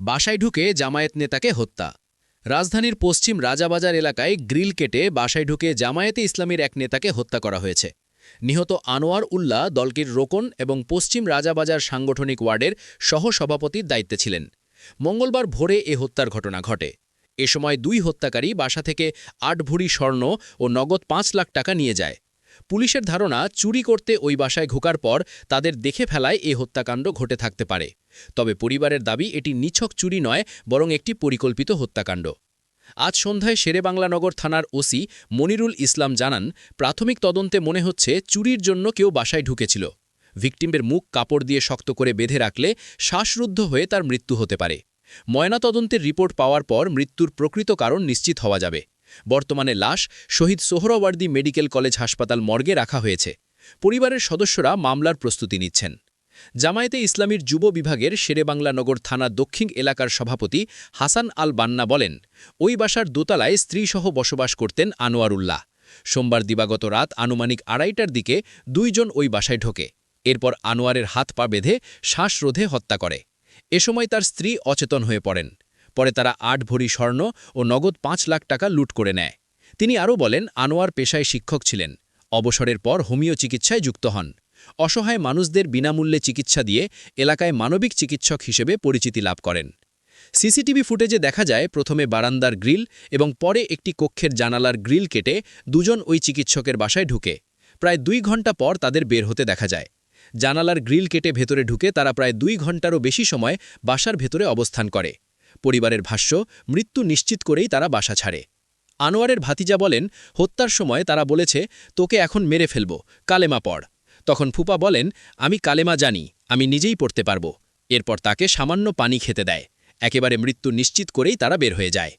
বাসায় ঢুকে জামায়াত নেতাকে হত্যা। রাজধানীর পশ্চিম রাজাবাজার এলাকায় গ্রিল কেটে বাসায় ঢুকে জামায়াতে ইসলামীর এক নেতাকে হত্যা করা হয়েছে। নিহত আনোয়ার উল্লাহ দলটির রোকন এবং পশ্চিম রাজাবাজার সাংগঠনিক ওয়ার্ডের সহসভাপতির দায়িত্বে ছিলেন। মঙ্গলবার ভোরে এ হত্যার ঘটনা ঘটে। এ সময় দুই হত্যাকারী বাসা থেকে আট ভুড়ি স্বর্ণ ও নগদ পাঁচ লাখ টাকা নিয়ে যায়। পুলিশের ধারণা, চুরি করতে ওই বাসায় ঢোকার পর তাদের দেখে ফেলায় এ হত্যাকাণ্ড ঘটে থাকতে পারে। তবে পরিবারের দাবি, এটি নিছক চুরি নয়, বরং একটি পরিকল্পিত হত্যাকাণ্ড। আজ সন্ধ্যায় শেরেবাংলানগর থানার ওসি মনিরুল ইসলাম জানান, প্রাথমিক তদন্তে মনে হচ্ছে চুরির জন্য কেউ বাসায় ঢুকেছিল। ভিকটিমের মুখ কাপড় দিয়ে শক্ত করে বেঁধে রাখলে শ্বাসরুদ্ধ হয়ে তার মৃত্যু হতে পারে। ময়নাতদন্তের রিপোর্ট পাওয়ার পর মৃত্যুর প্রকৃত কারণ নিশ্চিত হওয়া যাবে। বর্তমানে লাশ শহীদ সোহরাওয়ার্দী মেডিকেল কলেজ হাসপাতাল মর্গে রাখা হয়েছে। পরিবারের সদস্যরা মামলার প্রস্তুতি নিচ্ছেন। জামায়াতে ইসলামীর যুব বিভাগের শেরেবাংলানগর থানা দক্ষিণ এলাকার সভাপতি হাসান আল বান্না বলেন, ওই বাসার দোতলায় স্ত্রীসহ বসবাস করতেন আনোয়ারুল্লাহ। সোমবার দিবাগত রাত আনুমানিক আড়াইটার দিকে দুইজন ওই বাসায় ঢোকে। এরপর আনোয়ারের হাত পা বেঁধে শ্বাসরোধে হত্যা করে। এ সময় তার স্ত্রী অচেতন হয়ে পড়েন। পরে তারা আট ভরি স্বর্ণ ও নগদ পাঁচ লাখ টাকা লুট করে নেয়। তিনি আরও বলেন, আনোয়ার পেশায় শিক্ষক ছিলেন। অবসরের পর হোমিও চিকিৎসায় যুক্ত হন। অসহায় মানুষদের বিনামূল্যে চিকিৎসা দিয়ে এলাকায় মানবিক চিকিৎসক হিসেবে পরিচিতি লাভ করেন। সিসিটিভি ফুটেজে দেখা যায়, প্রথমে বারান্দার গ্রিল এবং পরে একটি কক্ষের জানালার গ্রিল কেটে দুজন ওই চিকিৎসকের বাসায় ঢুকে। প্রায় দুই ঘণ্টা পর তাদের বের হতে দেখা যায়। জানালার গ্রিল কেটে ভেতরে ঢুকে তারা প্রায় দুই ঘন্টারও বেশি সময় বাসার ভেতরে অবস্থান করে। পরিবারের ভাষ্য, মৃত্যু নিশ্চিত করেই তারা বাসা ছাড়ে। আনোয়ারের ভাতিজা বলেন, হত্যার সময় তারা বলেছে, তোকে এখন মেরে ফেলব, কালেমা পড়। তখন ফুপা বলেন, আমি কালেমা জানি, আমি নিজেই পড়তে পারব। এরপর তাকে সামান্য পানি খেতে দেয়। একেবারে মৃত্যু নিশ্চিত করেই তারা বের হয়ে যায়।